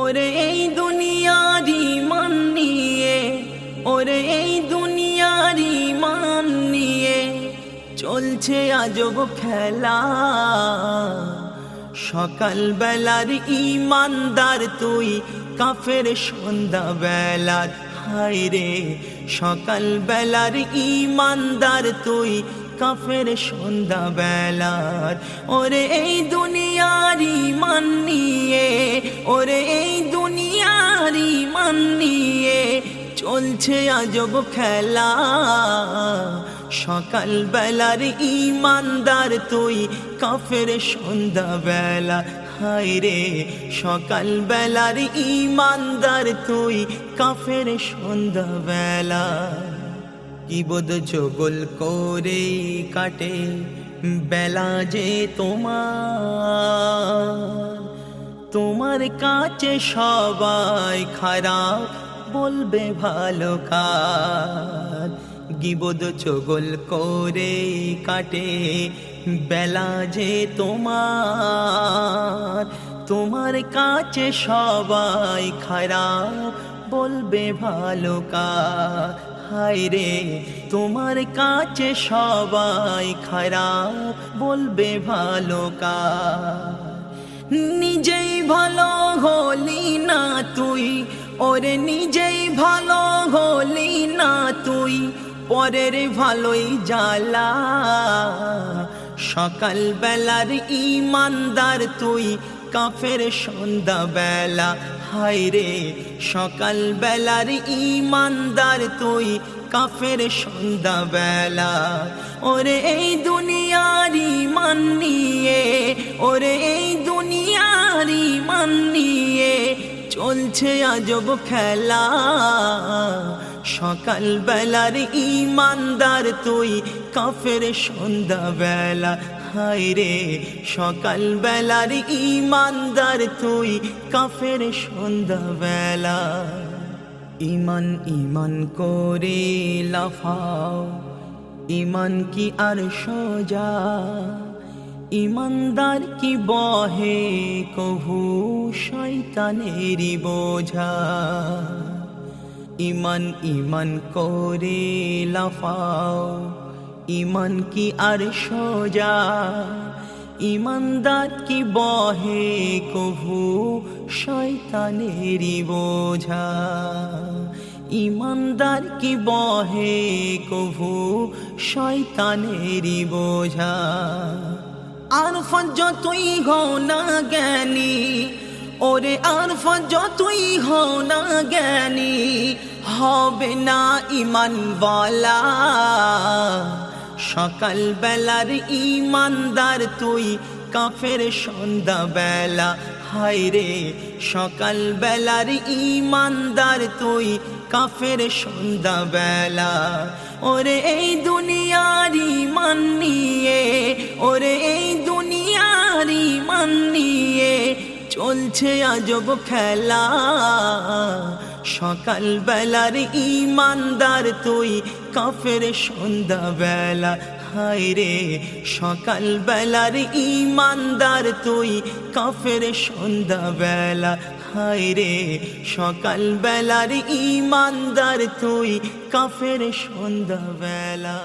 ওরে এই দুনিয়ারি মান নিয়ে, ওরে এই দুনিয়ারি মান নিয়ে চলছে আজব খেলা। সকাল বেলার ইমানদার তুই, কাফের সন্ধ্যা বেলার হায় রে সকাল বেলার ইমানদার তুই, কাফের সন্ধ্যা বেলার ওরে এই দুনিয়ারি মান নিয়ে, ওরে চলছে আজব খেলা। সকাল বেলার ইমানদার তুই, কাফের সন্ধ্যা বেলা হায় রে সকাল বেলার ইমানদার তুই, কাফের সন্ধ্যা বেলা কি বোধ জগল করে কাটে বেলা যে তোমার। তোমার কাছে সবাই খারাপ বলবে ভালো কার? গিবোধ চগল করে কাটে, বেলা যে তোমার। তোমার কাছে সবাই খারাপ, বলবে ভালো কার? হায় রে, তোমার কাছে সবাই খারাপ, বলবে ভালো কার? নিজেই ভালো হলি না তুই ওরে নিজেই ভালো হলি না তুই, পরের ভালোই জ্বালা। সকাল বেলার ইমানদার তুই, কাফের সন্ধ্যা বেলা হায় রে সকাল বেলার ইমানদার তুই, কাফের সন্ধ্যা বেলা ওরে এই দুনিয়ারি মান নিয়ে, ওরে এই দুনিয়ারি মান নিয়ে। চলছে আজব খেলা। সকাল বেলার ইমানদার তুই, কাফের সন্ধ্যা বেলা হায় রে সকাল বেলার ইমানদার তুই, কাফের সন্ধ্যা বেলা ইমান ইমান করে লাফাও ইমান কি আর সোজা? ইমানদার কি বহে কহু শয়তানেরই বোঝা। ইমান ইমান করে লাফাও, ইমান কি আর সোজা। ইমানদার কি বহে কভু শয়তানেরই বোঝা। ইমানদার কি বহে কভু শয়তানেরই বোঝা। আরফা যতই হও না জ্ঞানী, ওরে আরফা যতই হও না জ্ঞানী, হবে না ইমানওয়ালা। সকাল বেলার ইমানদার তুই, কাফের সন্ধ্যা বেলা হায় রে সকাল বেলার ইমানদার তুই, কাফের সন্ধ্যা বেলা ওরে এই দুনিয়ারি মান নিয়ে, ওরে এই দুনিয়ারি মান নিয়ে চলছে আজব খেলা। সকাল বেলার ইমানদার তুই, কাফের সন্ধ্যা বেলা হায় রে সকাল বেলার ইমানদার তুই, কাফের সন্ধ্যা বেলা হায় রে সকাল বেলার ইমানদার তুই কাফের সন্ধ্যা বেলা